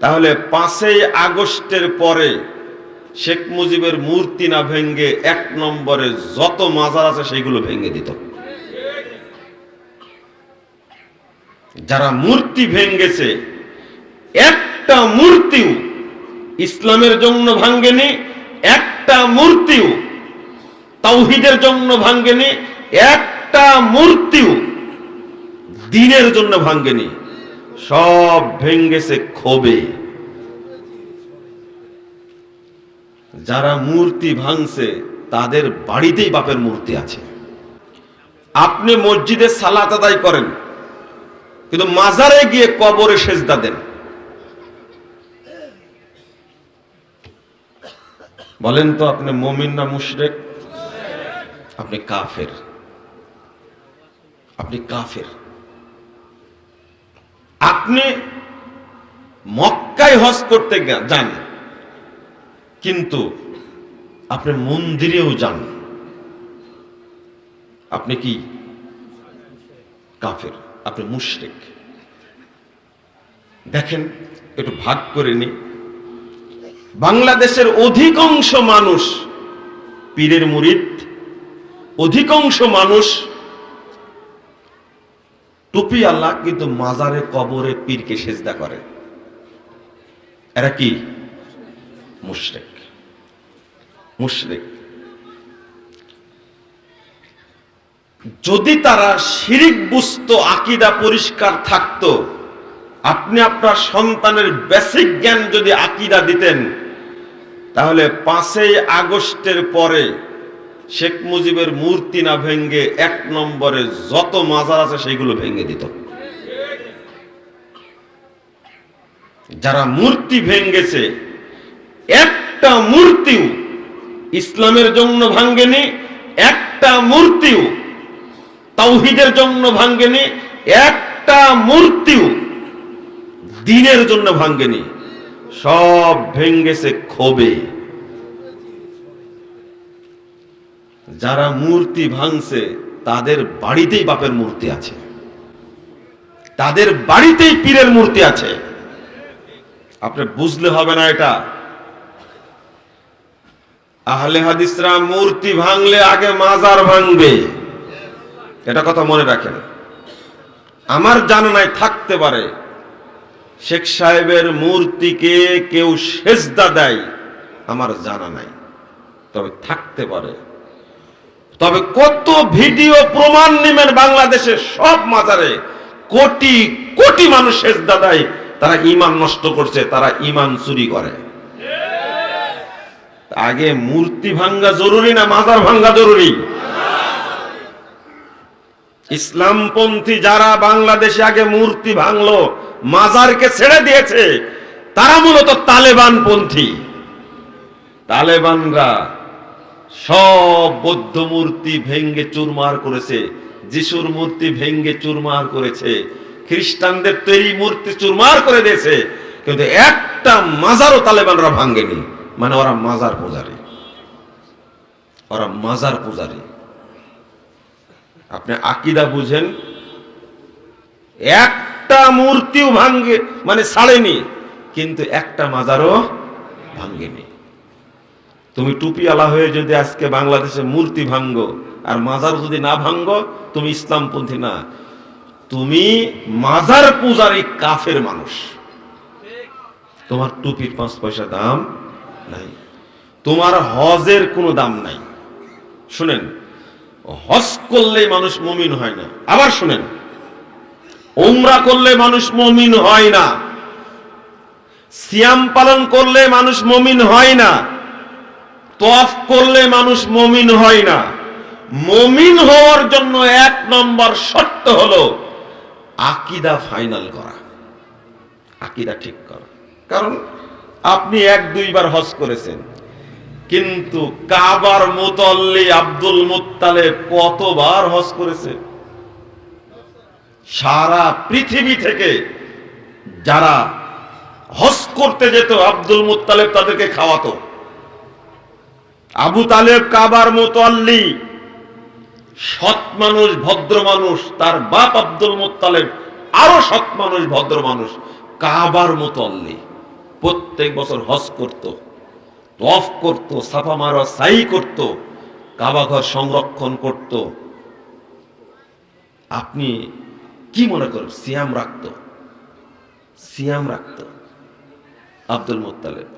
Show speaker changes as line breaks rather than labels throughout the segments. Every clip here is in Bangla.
তাহলে পাঁচই আগস্টের পরে শেখ মুজিবের মূর্তি না ভেঙ্গে এক নম্বরে যত মাজার আছে সেগুলো ভেঙে দিত। যারা মূর্তি ভেঙ্গেছে, একটা মূর্তিও ইসলামের জন্য ভাঙ্গেনি, একটা মূর্তিও তাওহিদের জন্য ভাঙ্গেনি, একটা মূর্তিও দিনের জন্য ভাঙ্গেনি। সব ভেঙ্গেছে ক্ষোভে। যারা মূর্তি ভাঙছে, তাদের বাড়িতেই বাপের মূর্তি আছে। আপনি মসজিদে সালাত আদায় করেন, কিন্তু মাজারে গিয়ে কবরে সেজদা দেন। বলেন তো, আপনি মমিন না মুশরেক? আপনি কাফের। আপনি কাফের। আপনি মক্কায় হজ করতে যান, কিন্তু আপনি মন্দিরেও যান। আপনি কি কাফের? আপনি মুশরিক। দেখেন, একটু ভাগ করে নি বাংলাদেশের অধিকাংশ মানুষ পীরের মুরিদ, অধিকাংশ মানুষ টুপি আল্লাহ কিন্তু মাজারে, কবরে, পীরকে সেজদা করে। এরা কি? মুশরিক। মুশরিক। যদি তারা শিরিক বুঝতো, আকিদা পরিষ্কার থাকতো, আপনি আপনার সন্তানের বেসিক জ্ঞান যদি আকিদা দিতেন, তাহলে পাঁচই আগস্টের পরে শেখ মুজিবের মূর্তি না ভেঙ্গে এক নম্বরে যত মাজার আছে সেইগুলো ভেঙে দিত। যারা মূর্তি ভেঙ্গেছে, একটা মূর্তিও ইসলামের জন্য ভাঙ্গেনি, একটা মূর্তিও তাওহিদের জন্য ভাঙ্গেনি, একটা মূর্তিও দিনের জন্য ভাঙ্গেনি, সব ভেঙ্গেছে ক্ষোভে। যারা মূর্তি ভাঙছে, তাদের বাড়িতেই বাপের মূর্তি আছে। তাদের বাড়িতেই পীরের মূর্তি আছে। আপনি বুঝলে হবে না এটা। আহলে হাদিসরা মূর্তি ভাঙলে আগে মাজার ভাঙবে। এটা কথা মনে রাখেন। আমার জানা নাই, থাকতে পারে। শেখ সাহেবের মূর্তিকে কেউ সেজদা দেয়, আমার জানা নাই। তবে থাকতে পারে। তবে কত ভিডিও প্রমাণ নেবেন বাংলাদেশে সব মাজারে? কোটি কোটি মানুষ সেজদা দেয় তারা ইমান নষ্ট করছে, তারা ইমান চুরি করে। আগে মূর্তি ভাঙ্গা জরুরি না মাজার ভাঙ্গা জরুরি? ইসলামপন্থী যারা বাংলাদেশে আগে মূর্তি ভাঙলো, মাজারকে ছেড়ে দিয়েছে, তারা মূলত তালেবান পন্থী তালেবানরা সব বৌদ্ধ মূর্তি ভেঙ্গে চুরমার করেছে, যিশুর মূর্তি ভেঙ্গে চুরমার করেছে। খ্রিস্টানদের তৈরি মূর্তি চুরমার করে দিয়েছে, কিন্তু একটা মাজারও তালেবানরা ভাঙ্গেনি। মানে ওরা মাজার পূজারি। ওরা মাজার পূজারি। আপনি আকিদা বুঝেন? একটা মূর্তিও ভাঙ্গে মানে ছাড়েনি, কিন্তু একটা মাজারও ভাঙ্গেনি। তুমি টুপি আলা হয়ে যদি আজকে বাংলাদেশে মূর্তি ভাঙ্গো, আর মাজার যদি না ভাঙ্গো, তুমি ইসলামপন্থী না। তুমি মাজার পূজারি কাফের মানুষ। তোমার টুপির পাঁচ পয়সা দাম নাই। তোমার হজের কোনো দাম নাই। শুনেন, হজ করলে মানুষ মমিন হয় না। আবার শুনেন, উমরা করলে মানুষ মমিন হয় না। সিয়াম পালন করলে মানুষ মমিন হয় না। তফ করলে মানুষ মমিন হয় না। মমিন হওয়ার জন্য এক নম্বর শর্ত হলো আকিদা ফাইনাল করা। আকিদা ঠিক করা। কারণ আপনি এক দুইবার হজ করেছেন, কিন্তু কাবার মুতল্লি আব্দুল মুত্তালে কতবার হজ করেছে? সারা পৃথিবী থেকে যারা হজ করতে যেত, আব্দুল মুত্তালেব তাদেরকে খাওয়াতো। আবু তালেব কাবার মুতল্লি। সৎ মানুষ, ভদ্র মানুষ, তার বাপ আব্দুল মুত্তালেব আরও সৎ মানুষ, ভদ্র মানুষ। কাবার মুতল্লি। প্রত্যেক বছর হজ করত তফ করত, সাফা মারা, সাই করত কাবাঘর সংরক্ষণ করত। আপনি কি মনে করেন, সিয়াম রাখত? সিয়াম রাখত আব্দুল মুত্তালেব।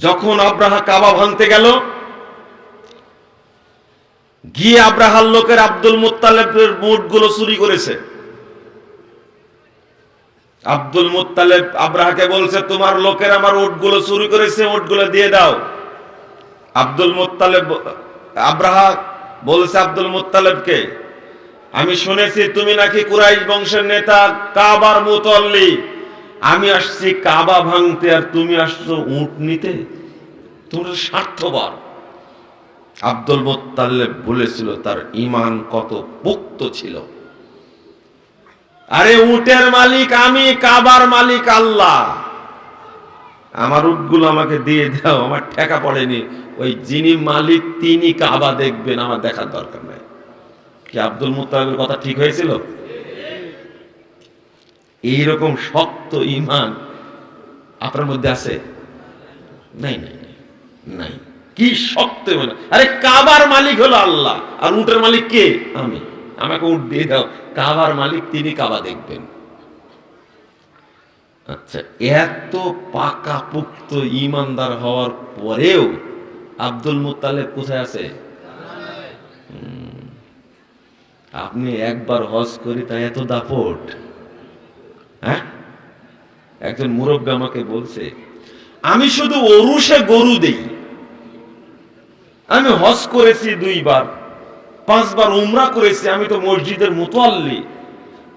যখন আব্রাহা কাবা ভাঙতে গেল গিয়ে আব্রাহার লোকের আব্দুল মুত্তালেবের মুটগুলো চুরি করেছে। আব্দুল মুত্তালেব আব্রাহাকে বলছে, তোমার লোকের আমার উটগুলো চুরি করেছে উটগুলো দিয়ে দাও। আব্দুল মুত্তালেব আব্রাহা বলছে আব্দুল মুত্তালেবকে, আমি শুনেছি তুমি নাকি কুরাইশ বংশের নেতা কাবার মুতল্লি। আমি আসছি কাবা ভাঙতে আর তুমি আসছো উট নিতে। তোমরা স্বার্থবার আব্দুল মোত্তালেব বলেছিল তার ইমান কত পোক্ত ছিল। আরে উটের মালিক আমি কাবার মালিক আল্লাহ। আমার উটগুলো আমাকে দিয়ে দাও আমার ঠেকা পড়েনি। ওই যিনি মালিক তিনি কাবা দেখবেন আমার দেখার দরকার নাই। কি আব্দুল মুত্তালিবের কথা ঠিক হয়েছিল? এইরকম শক্ত ইমান আপনার মধ্যে আছে? নাই নাই, নাই। কি শক্ত আরে কাবার মালিক হলো আল্লাহ। আর উটের মালিক কে? আমি। আমাকে উঠ দিয়ে দাও। কাবার মালিক, তিনি কাবা দেখবেন। আচ্ছা এত পাকা পুক্ত ইমানদার হওয়ার পরেও আব্দুল মুত্তালেব কোথায় আছে। আপনি একবার হজ করি তাই এত দাপট। হ্যাঁ? একজন মুরব্বী আমাকে বলছে, আমি শুধু অরুষে গরু দেই। আমি হজ করেছি দুইবার, পাঁচবার উমরা করেছি, আমি তো মসজিদের মুতোয়াল্লি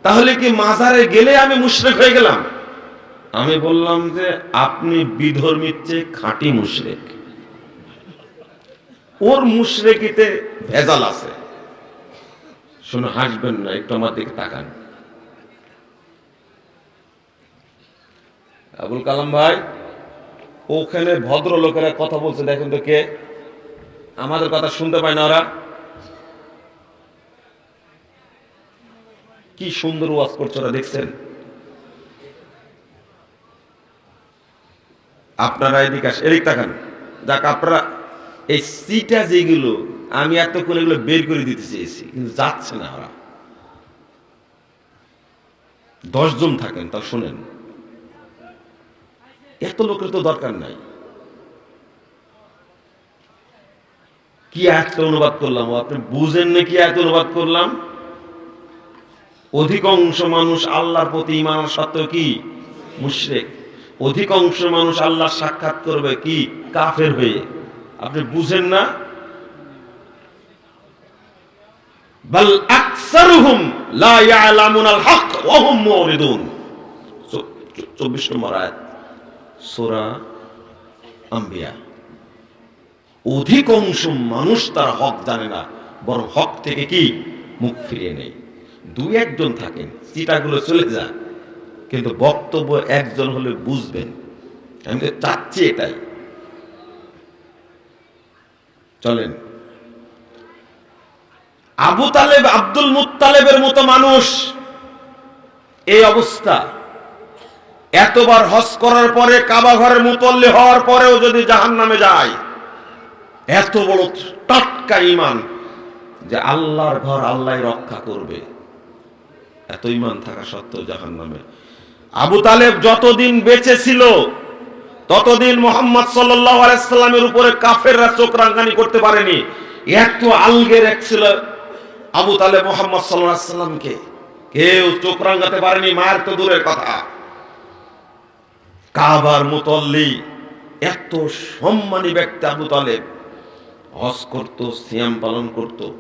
তাহলে কি মাজারে গেলে আমি মুশরেক হয়ে গেলাম? আমি বললাম যে, আপনি বিধর্মীর চেয়ে খাঁটি মুশরেক। ওর মুশরেকিতে ভেজাল আছে। শুনে হাসবেন না, একটু আমার দিকে তাকান। আবুল কালাম ভাই, ওখানে ভদ্রলোকেরা কথা বলছে, দেখেন তো কে? আমাদের কথা শুনতে পায় না ওরা। কি সুন্দর ওয়াজ করছে ওরা, দেখছেন? আপনারা এদিকে আস এদিক তাকান। যাক, আপনারা এই সিটা যেগুলো, আমি এতক্ষণ এগুলো বের করে দিতে চেয়েছি, কিন্তু যাচ্ছে না ওরা। দশজন থাকেন তা শোনেন। এত লোকের তো দরকার নাই। কি একটা অনুবাদ করলাম? আপনি বুঝেন না কি এত অনুবাদ করলাম? অধিকাংশ মানুষ আল্লাহর প্রতি ইমান সত্ত্বেও কি? মুশরিক। অধিকাংশ মানুষ আল্লাহ সাক্ষাৎ করবে কি? কাফের হয়ে। আপনি বুঝেন না? বাল আকসারুহুম লা ইয়ালামুনাল হক ওয়া হুম মুরিদুন 24 নম্বর আয়াত। সূরা আম্বিয়া। অধিকাংশ মানুষ তার হক জানে না, বরং হক থেকে কি? মুখ ফিরিয়ে নেই। দু একজন থাকেন চিটাগুলো চলে যায়, কিন্তু বক্তব্য একজন হলে বুঝবেন। আমি তো চাচ্ছি এটাই। চলেন। আবু তালেব আব্দুল মুত্তালেবের মতো মানুষ, এই অবস্থা। এতবার হজ করার পরে কাবা ঘরের মুতল্লি হওয়ার পরেও যদি জাহান নামে যায় এত বড় টাটকা ইমান যে আল্লাহর ঘর আল্লাহ রক্ষা করবে। এত ইমান থাকা সত্ত্বেও জাহান নামে আবু তালেব যতদিন বেঁচে ছিল, ততদিন মোহাম্মদ সাল্লামের উপরে কাফেররা চোখ রাঙ্গানি করতে পারেনি। এত আলগে রেখছিল আবু তালেব মোহাম্মদ সাল্লামকে। কেউ চোখ রাঙ্গাতে পারেনি মায়ের তো দূরের কথা। কাবার মুতল্লি, এত সম্মানী ব্যক্তি আবু তালেব। হজ করত, সিয়াম পালন করত,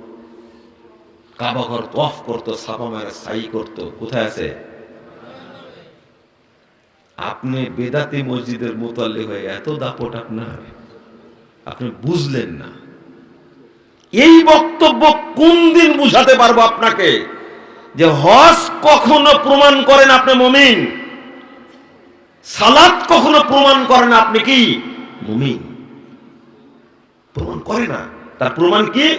কাবাঘর তফ করত সাফা মায়ের সাই করত, কোথায় আছে? আপনি বেদাতি মসজিদের মোতাল্লি হয়ে এত দাপট আপনার, আপনি বুঝলেন না। এই বক্তব্য কোন দিন বুঝাতে পারব আপনাকে? যে হজ কখনো প্রমাণ করেন আপনি মমিন? সালাত কখনো প্রমাণ করেন আপনি কি? মুমিন। প্রমাণ করে না। তার প্রমাণ কি?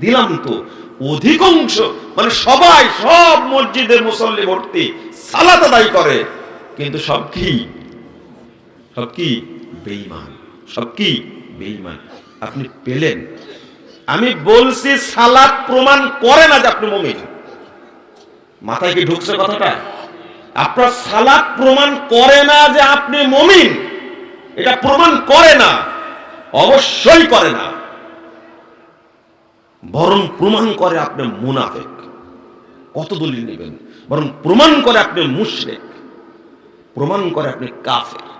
দিলাম তো। অধিকাংশ মানে সবাই সব মসজিদের মুসল্লি ভর্তি, সালাত আদায় করে। কিন্তু সব কি? সব কি? বেঈমান। সব কি? বেঈমান। আপনি পেলেন। আমি বলছি, সালাত প্রমাণ করে না যে আপনি মুমিন। মাথায় কি ঢুকছে কথাটা? আপনার সালাত প্রমাণ করে না যে আপনি মুমিন। এটা প্রমাণ করে না। অবশ্যই করে না। বরং প্রমাণ করে আপনি মুনাফেক। কত দলিল নেবেন? বরং প্রমাণ করে আপনি মুশরেক। প্রমাণ করে আপনি কাফের।